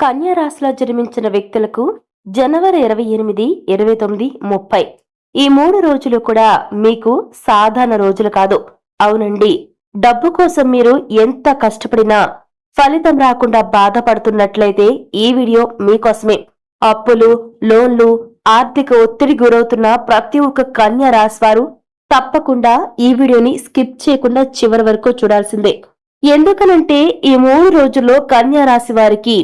కన్యా రాశిలో జన్మించిన వ్యక్తులకు జనవరి ఇరవై ఎనిమిది ఇరవై తొమ్మిది ముప్పై. ఈ మూడు రోజులు కూడా మీకు సాధారణ రోజులు కాదు. అవునండి. డబ్బు కోసం మీరు ఎంత కష్టపడినా ఫలితం రాకుండా బాధపడుతున్నట్లయితే ఈ వీడియో మీకోసమే. అప్పులు లోన్లు ఆర్థిక ఒత్తిడి గురవుతున్న ప్రతి ఒక్క కన్యా రాశి వారు తప్పకుండా ఈ వీడియోని స్కిప్ చేయకుండా చివరి వరకు చూడాల్సిందే. ఎందుకనంటే ఈ మూడు రోజుల్లో కన్యా రాశి వారికి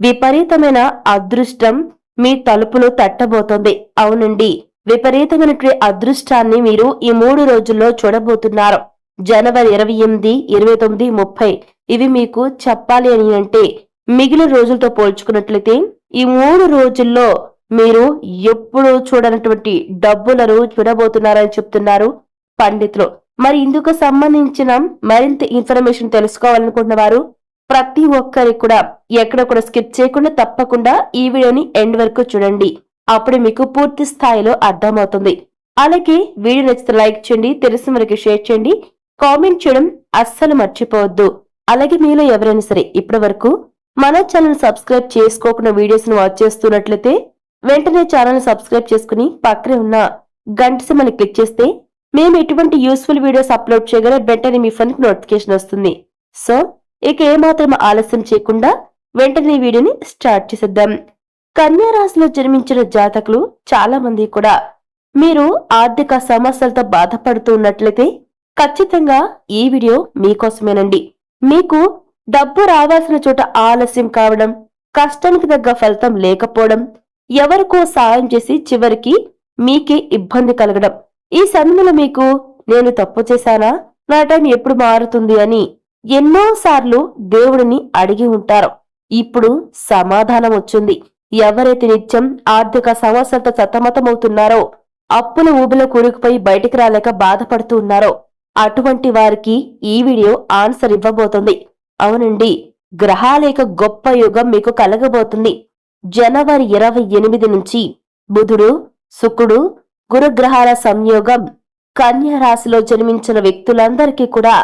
విపరీతమైన అదృష్టం మీ తలుపులు తట్టబోతోంది. అవునండి విపరీతమైనటువంటి అదృష్టాన్ని మీరు ఈ మూడు రోజుల్లో చూడబోతున్నారు. జనవరి ఇరవై ఎనిమిది ఇరవై తొమ్మిది ముప్పై. ఇవి మీకు చెప్పాలి అని అంటే మిగిలిన రోజులతో పోల్చుకున్నట్లయితే ఈ మూడు రోజుల్లో మీరు ఎప్పుడు చూడనటువంటి డబ్బులను చూడబోతున్నారని చెప్తున్నారు పండితులు. మరి ఇందుకు సంబంధించిన మరింత ఇన్ఫర్మేషన్ తెలుసుకోవాలనుకుంటున్న వారు ప్రతి ఒక్కరి కూడా ఎక్కడ కూడా స్కిప్ చేయకుండా తప్పకుండా ఈ వీడియోని ఎండ్ వరకు చూడండి. అప్పుడు మీకు పూర్తి స్థాయిలో అర్థమవుతుంది. అలాగే వీడియో నచ్చితే లైక్ చేయండి తెలిసిన వరకు షేర్ చేయండి. కామెంట్ చేయడం అస్సలు మర్చిపోవద్దు. అలాగే మీలో ఎవరైనా సరే ఇప్పటి వరకు మన ఛానల్ సబ్స్క్రైబ్ చేసుకోకుండా వీడియోస్ను వాచ్ చేస్తున్నట్లయితే వెంటనే ఛానల్ సబ్స్క్రైబ్ చేసుకుని పక్కనే ఉన్న గంట సిమ్మని క్లిక్ చేస్తే మేము ఎటువంటి యూస్ఫుల్ వీడియోస్ అప్లోడ్ చేయగల వెంటనే మీ ఫోన్ నోటిఫికేషన్ వస్తుంది. సో ఇక ఏమాత్రం ఆలస్యం చేయకుండా వెంటనే వీడియోని స్టార్ట్ చేసేద్దాం. కన్యా రాశిలో జన్మించిన జాతకులు చాలా మంది కూడా. మీరు ఆర్థిక సమస్యలతో బాధపడుతూ ఉన్నట్లయితే ఖచ్చితంగా ఈ వీడియో మీకోసమేనండి. మీకు డబ్బు రావాల్సిన చోట ఆలస్యం కావడం కష్టానికి తగ్గ ఫలితం లేకపోవడం ఎవరికో సాయం చేసి చివరికి మీకే ఇబ్బంది కలగడం. ఈ సమయంలో మీకు నేను తప్పు చేశానా? నా టైం ఎప్పుడు మారుతుంది అని ఎన్నోసార్లు దేవుడిని అడిగి ఉంటారు. ఇప్పుడు సమాధానం వచ్చింది. ఎవరైతే నిత్యం ఆర్థిక సమస్యలతో సతమతమవుతున్నారో అప్పుల ఊబిలో కూరుకుపోయి బయటికి రాలేక బాధపడుతూ ఉన్నారో అటువంటి వారికి ఈ వీడియో ఆన్సర్ ఇవ్వబోతుంది. అవునండి గ్రహాలేక గొప్ప యుగం మీకు కలగబోతుంది. జనవరి ఇరవై ఎనిమిది నుంచి బుధుడు శుక్రుడు గురుగ్రహాల సంయోగం కన్యా రాశిలో జన్మించిన వ్యక్తులందరికీ కూడా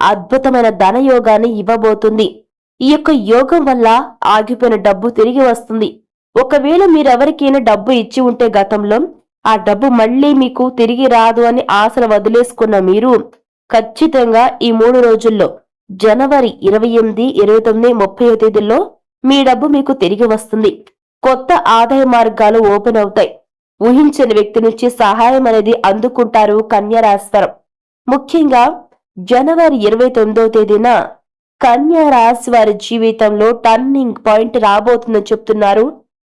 అద్భుతమైన ధనయోగాన్ని ఇవ్వబోతుంది. ఈ యొక్క యోగం వల్ల ఆగిపోయిన డబ్బు తిరిగి వస్తుంది. ఒకవేళ మీరెవరికైనా డబ్బు ఇచ్చి ఉంటే గతంలో ఆ డబ్బు మళ్ళీ మీకు తిరిగి రాదు అని ఆశలు వదిలేసుకున్న మీరు ఖచ్చితంగా ఈ మూడు రోజుల్లో జనవరి ఇరవై ఎనిమిది ఇరవై తొమ్మిది ముప్పై తేదీల్లో మీ డబ్బు మీకు తిరిగి వస్తుంది. కొత్త ఆదాయ మార్గాలు ఓపెన్ అవుతాయి. ఊహించని వ్యక్తి నుంచి సహాయం అనేది అందుకుంటారు కన్యా ముఖ్యంగా జనవరి ఇరవై తొమ్మిదవ తేదీన కన్యా రాశి వారి జీవితంలో టర్నింగ్ పాయింట్ రాబోతుందని చెప్తున్నారు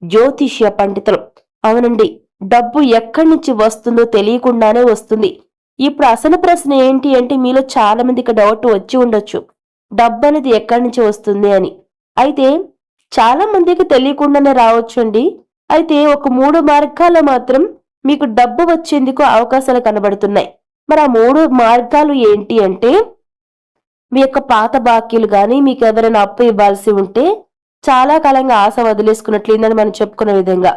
జ్యోతిష్య పండితులు. అవునండి డబ్బు ఎక్కడి నుంచి వస్తుందో తెలియకుండానే వస్తుంది. ఇప్పుడు అసలు ప్రశ్న ఏంటి అంటే మీలో చాలా మందికి డౌట్ వచ్చి ఉండొచ్చు. డబ్బు అనేది ఎక్కడి నుంచి వస్తుంది అని. అయితే చాలా మందికి తెలియకుండానే రావచ్చు అండి. అయితే ఒక మూడు మార్గాల్లో మాత్రం మీకు డబ్బు వచ్చేందుకు అవకాశాలు కనబడుతున్నాయి. మరి ఆ మూడు మార్గాలు ఏంటి అంటే మీ యొక్క పాత బాకీలు కానీ మీకు ఎవరైనా అప్పు ఇవ్వాల్సి ఉంటే చాలా కాలంగా ఆశ వదిలేసుకున్నట్లయిందని మనం చెప్పుకున్న విధంగా.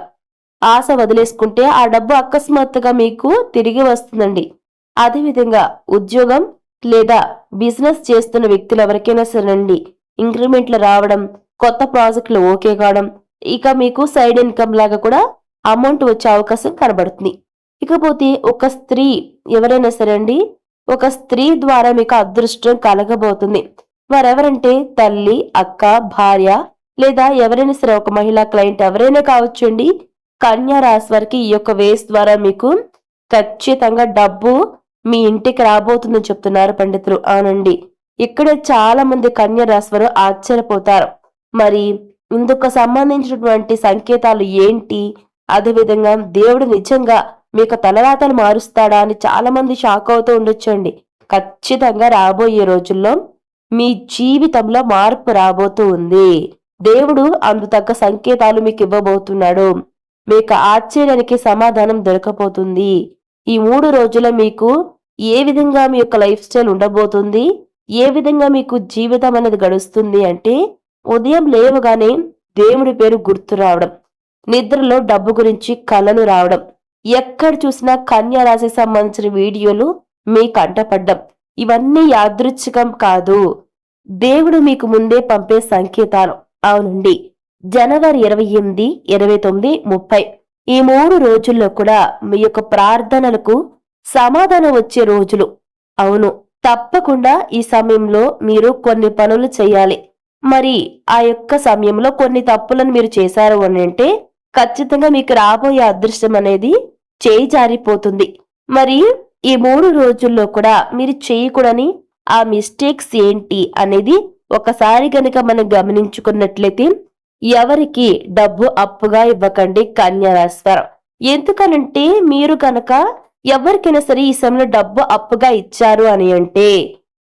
ఆశ వదిలేసుకుంటే ఆ డబ్బు అకస్మాత్తుగా మీకు తిరిగి వస్తుందండి. అదేవిధంగా ఉద్యోగం లేదా బిజినెస్ చేస్తున్న వ్యక్తులు ఎవరికైనా సరేనండి ఇంక్రిమెంట్లు రావడం కొత్త ప్రాజెక్టులు ఓకే కావడం ఇక మీకు సైడ్ ఇన్కమ్ లాగా కూడా అమౌంట్ వచ్చే అవకాశం కనబడుతుంది. ఇకపోతే ఒక స్త్రీ ఎవరైనా సరే అండి ఒక స్త్రీ ద్వారా మీకు అదృష్టం కలగబోతుంది. వారెవరంటే తల్లి అక్క భార్య లేదా ఎవరైనా సరే ఒక మహిళా క్లయింట్ ఎవరైనా కావచ్చు అండి కన్యా రాశి వారికి ఈ యొక్క వేస్ ద్వారా మీకు ఖచ్చితంగా డబ్బు మీ ఇంటికి రాబోతుందని చెప్తున్నారు పండితులు. అవునండి. ఇక్కడ చాలా మంది కన్యా రాశి వారు ఆశ్చర్యపోతారు. మరి ఇందుకు సంబంధించినటువంటి సంకేతాలు ఏంటి? అదేవిధంగా దేవుడు నిజంగా మీకు తలరాతలు మారుస్తాడా అని చాలామంది షాక్ అవుతూ ఉండొచ్చండి. ఖచ్చితంగా రాబోయే రోజుల్లో మీ జీవితంలో మార్పు రాబోతూ ఉంది. దేవుడు అందు తగ్గ సంకేతాలు మీకు ఇవ్వబోతున్నాడు. మీకు ఆశ్చర్యానికి సమాధానం దొరకపోతుంది ఈ మూడు రోజుల్లో మీకు ఏ విధంగా మీ యొక్క లైఫ్ స్టైల్ ఉండబోతుంది? ఏ విధంగా మీకు జీవితం అనేది గడుస్తుంది అంటే ఉదయం లేవగానే దేవుడి పేరు గుర్తు రావడం నిద్రలో డబ్బు గురించి కలలు రావడం ఎక్కడ చూసినా కన్యా రాశికి సంబంధించిన వీడియోలు మీ కంటపడ్డం ఇవన్నీ యాదృచ్ఛికం కాదు. దేవుడు మీకు ముందే పంపే సంకేతాలు. అవునండి. జనవరి ఇరవై ఎనిమిది ఇరవై తొమ్మిది ముప్పై. ఈ మూడు రోజుల్లో కూడా మీ యొక్క ప్రార్థనలకు సమాధానం వచ్చే రోజులు. అవును. తప్పకుండా ఈ సమయంలో మీరు కొన్ని పనులు చేయాలి. మరి ఆ యొక్క సమయంలో కొన్ని తప్పులను మీరు చేశారు అని అంటే ఖచ్చితంగా మీకు రాబోయే అదృష్టం అనేది చేయి జారిపోతుంది. మరి ఈ మూడు రోజుల్లో కూడా మీరు చేయకూడని ఆ మిస్టేక్స్ ఏంటి అనేది ఒకసారి గనక మనం గమనించుకున్నట్లయితే ఎవరికి డబ్బు అప్పుగా ఇవ్వకండి కన్యారాశ్వరం ఎందుకనంటే మీరు కనుక ఎవరికైనా సరే ఈ సమయంలో డబ్బు అప్పుగా ఇచ్చారు అని అంటే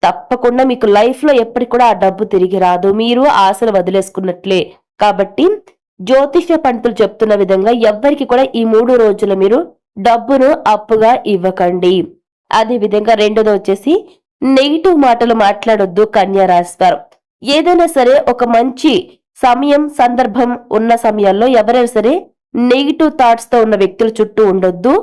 తప్పకుండా మీకు లైఫ్లో ఎప్పటికి కూడా ఆ డబ్బు తిరిగి రాదు. మీరు ఆశలు వదిలేసుకున్నట్లే. కాబట్టి జ్యోతిష్య పండితులు చెప్తున్న విధంగా ఎవ్వరికి కూడా ఈ మూడు రోజులు మీరు డబ్బును అప్పుగా ఇవ్వకండి. అదే విధంగా రెండోది వచ్చేసి నెగిటివ్ మాటలు మాట్లాడొద్దు కన్యా రాశివారు ఏదైనా సరే ఒక మంచి సమయం సందర్భం ఉన్న సమయాల్లో ఎవరైనా సరే నెగిటివ్ థాట్స్తో ఉన్న వ్యక్తుల చుట్టూ ఉండొద్దు.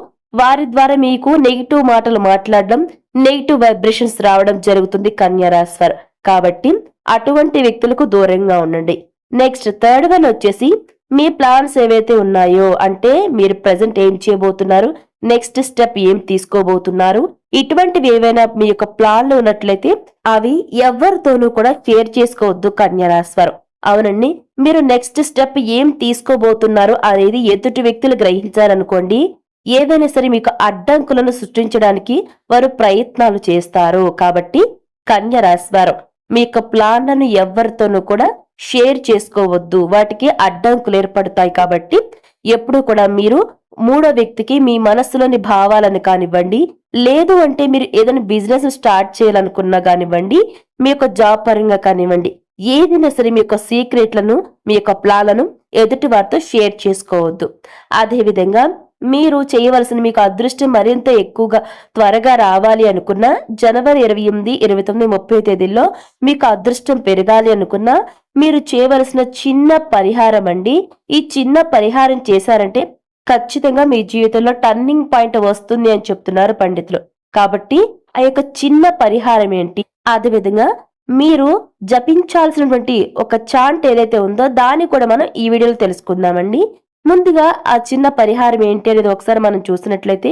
వారి ద్వారా మీకు నెగిటివ్ మాటలు మాట్లాడడం నెగిటివ్ వైబ్రేషన్స్ రావడం జరుగుతుంది కన్యా రాశివారు కాబట్టి అటువంటి వ్యక్తులకు దూరంగా ఉండండి. నెక్స్ట్ థర్డ్ వన్ వచ్చేసి మీ ప్లాన్స్ ఏవైతే ఉన్నాయో అంటే మీరు ప్రజెంట్ ఏం చేయబోతున్నారు నెక్స్ట్ స్టెప్ ఏం తీసుకోబోతున్నారు ఇటువంటివి ఏవైనా మీ యొక్క ప్లాన్లు ఉన్నట్లయితే అవి ఎవరితోనూ కూడా షేర్ చేసుకోవద్దు కన్యరాశ్వరం. అవునండి మీరు నెక్స్ట్ స్టెప్ ఏం తీసుకోబోతున్నారు అనేది ఎదుటి వ్యక్తులు గ్రహించారనుకోండి ఏదైనా సరే మీకు అడ్డంకులను సృష్టించడానికి వారు ప్రయత్నాలు చేస్తారు. కాబట్టి కన్యరాశ్వరం మీ యొక్క ప్లాన్లను ఎవరితోనూ కూడా షేర్ చేసుకోవద్దు. వాటికి అడ్డంకులు ఏర్పడతాయి కాబట్టి ఎప్పుడు కూడా మీరు మూడో వ్యక్తికి మీ మనస్సులోని భావాలను కానివ్వండి లేదు అంటే మీరు ఏదైనా బిజినెస్ స్టార్ట్ చేయాలనుకున్నా కానివ్వండి మీ యొక్క జాబ్ పరంగా కానివ్వండి ఏదైనా సరే మీ యొక్క సీక్రెట్లను మీ యొక్క ప్లాన్లను ఎదుటి వారితో షేర్ చేసుకోవద్దు. అదేవిధంగా మీరు చేయవలసిన మీకు అదృష్టం మరింత ఎక్కువగా త్వరగా రావాలి అనుకున్న జనవరి ఇరవై ఎనిమిది ఇరవై తొమ్మిది ముప్పై తేదీల్లో మీకు అదృష్టం పెరగాలి అనుకున్నా మీరు చేయవలసిన చిన్న పరిహారం అండి. ఈ చిన్న పరిహారం చేశారంటే ఖచ్చితంగా మీ జీవితంలో టర్నింగ్ పాయింట్ వస్తుంది అని చెప్తున్నారు పండితులు. కాబట్టి ఆ యొక్క చిన్న పరిహారం ఏంటి? అదే విధంగా మీరు జపించాల్సినటువంటి ఒక చాంట్ ఏదైతే ఉందో దాన్ని కూడా మనం ఈ వీడియోలో తెలుసుకుందామండి. ముందుగా ఆ చిన్న పరిహారం ఏంటి అనేది ఒకసారి మనం చూసినట్లయితే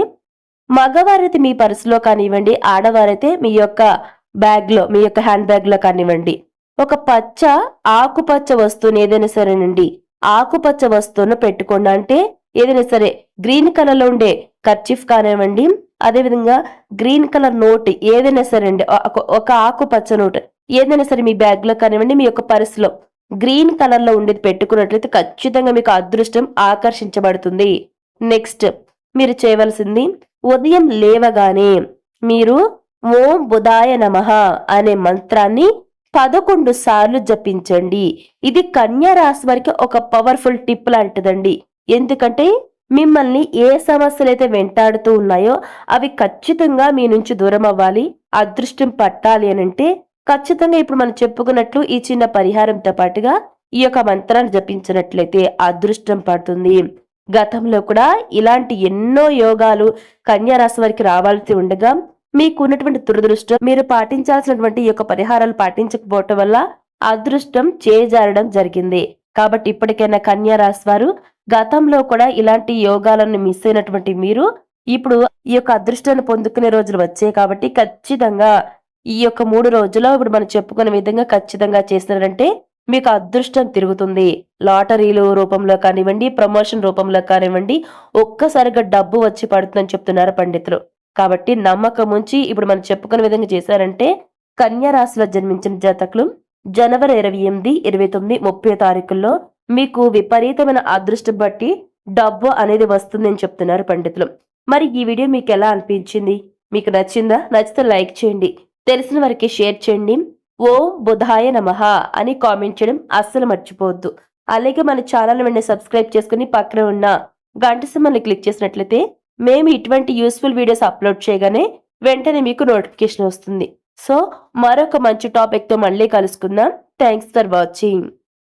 మగవారైతే మీ పర్సులో కానివ్వండి ఆడవారైతే మీ యొక్క బ్యాగ్లో మీ యొక్క హ్యాండ్ బ్యాగ్లో కానివ్వండి ఒక పచ్చ ఆకుపచ్చ వస్తువుని ఏదైనా సరేనండి ఆకుపచ్చ వస్తువును పెట్టుకోండి. అంటే ఏదైనా సరే గ్రీన్ కలర్లో ఉండే కర్చిఫ్ కానివ్వండి అదేవిధంగా గ్రీన్ కలర్ నోట్ ఏదైనా సరే అండి ఒక ఆకుపచ్చ నోట్ ఏదైనా సరే మీ బ్యాగ్లో కానివ్వండి మీ యొక్క పర్సులో గ్రీన్ కలర్లో ఉండేది పెట్టుకున్నట్లయితే ఖచ్చితంగా మీకు అదృష్టం ఆకర్షించబడుతుంది. నెక్స్ట్ మీరు చేయవలసింది ఉదయం లేవగానే మీరు ఓం బుధాయ నమః అనే మంత్రాన్ని పదకొండు సార్లు జపించండి. ఇది కన్యా రాశి వారికి ఒక పవర్ఫుల్ టిప్ లాంటిదండి. ఎందుకంటే మిమ్మల్ని ఏ సమస్యలు అయితే వెంటాడుతూ ఉన్నాయో అవి ఖచ్చితంగా మీ నుంచి దూరం అవ్వాలి అదృష్టం పట్టాలి అని అంటే ఖచ్చితంగా ఇప్పుడు మనం చెప్పుకున్నట్లు ఈ చిన్న పరిహారంతో పాటుగా ఈ యొక్క మంత్రాన్ని జపించినట్లయితే అదృష్టం పడుతుంది. గతంలో కూడా ఇలాంటి ఎన్నో యోగాలు కన్యారాశి వారికి రావాల్సి ఉండగా మీకు ఉన్నటువంటి దురదృష్టం మీరు పాటించాల్సినటువంటి ఈ యొక్క పరిహారాలు పాటించకపోవటం వల్ల అదృష్టం చేజారడం జరిగింది. కాబట్టి ఇప్పటికైనా కన్యారాశి వారు గతంలో కూడా ఇలాంటి యోగాలను మిస్ అయినటువంటి మీరు ఇప్పుడు ఈ యొక్క అదృష్టాన్ని పొందుకునే రోజులు వచ్చాయి కాబట్టి ఖచ్చితంగా ఈ యొక్క మూడు రోజుల్లో ఇప్పుడు మనం చెప్పుకునే విధంగా ఖచ్చితంగా చేసినారంటే మీకు అదృష్టం తిరుగుతుంది. లాటరీలు రూపంలో కానివ్వండి ప్రమోషన్ రూపంలో కానివ్వండి ఒక్కసారిగా డబ్బు వచ్చి పడుతుందని చెప్తున్నారు పండితులు. కాబట్టి నమ్మకం ఉంచి ఇప్పుడు మనం చెప్పుకునే విధంగా చేశారంటే కన్యా రాశిలో జన్మించిన జాతకులు జనవరి ఇరవై ఎనిమిది ఇరవై తొమ్మిది ముప్పై తారీఖుల్లో మీకు విపరీతమైన అదృష్టం బట్టి డబ్బు అనేది వస్తుందని చెప్తున్నారు పండితులు. మరి ఈ వీడియో మీకు ఎలా అనిపించింది? మీకు నచ్చిందా? నచ్చితే లైక్ చేయండి. తెలిసిన వారికి షేర్ చేయండి. ఓ బుధాయ నమ అని కామెంట్ చేయడం అస్సలు మర్చిపోవద్దు. అలాగే మన ఛానల్ వెంటనే సబ్స్క్రైబ్ చేసుకుని పక్కన ఉన్న గంట సింబల్ని క్లిక్ చేసినట్లయితే మేము ఇటువంటి యూస్ఫుల్ వీడియోస్ అప్లోడ్ చేయగానే వెంటనే మీకు నోటిఫికేషన్ వస్తుంది. సో మరొక మంచి టాపిక్తో మళ్ళీ కలుసుకుందాం. Thanks for watching.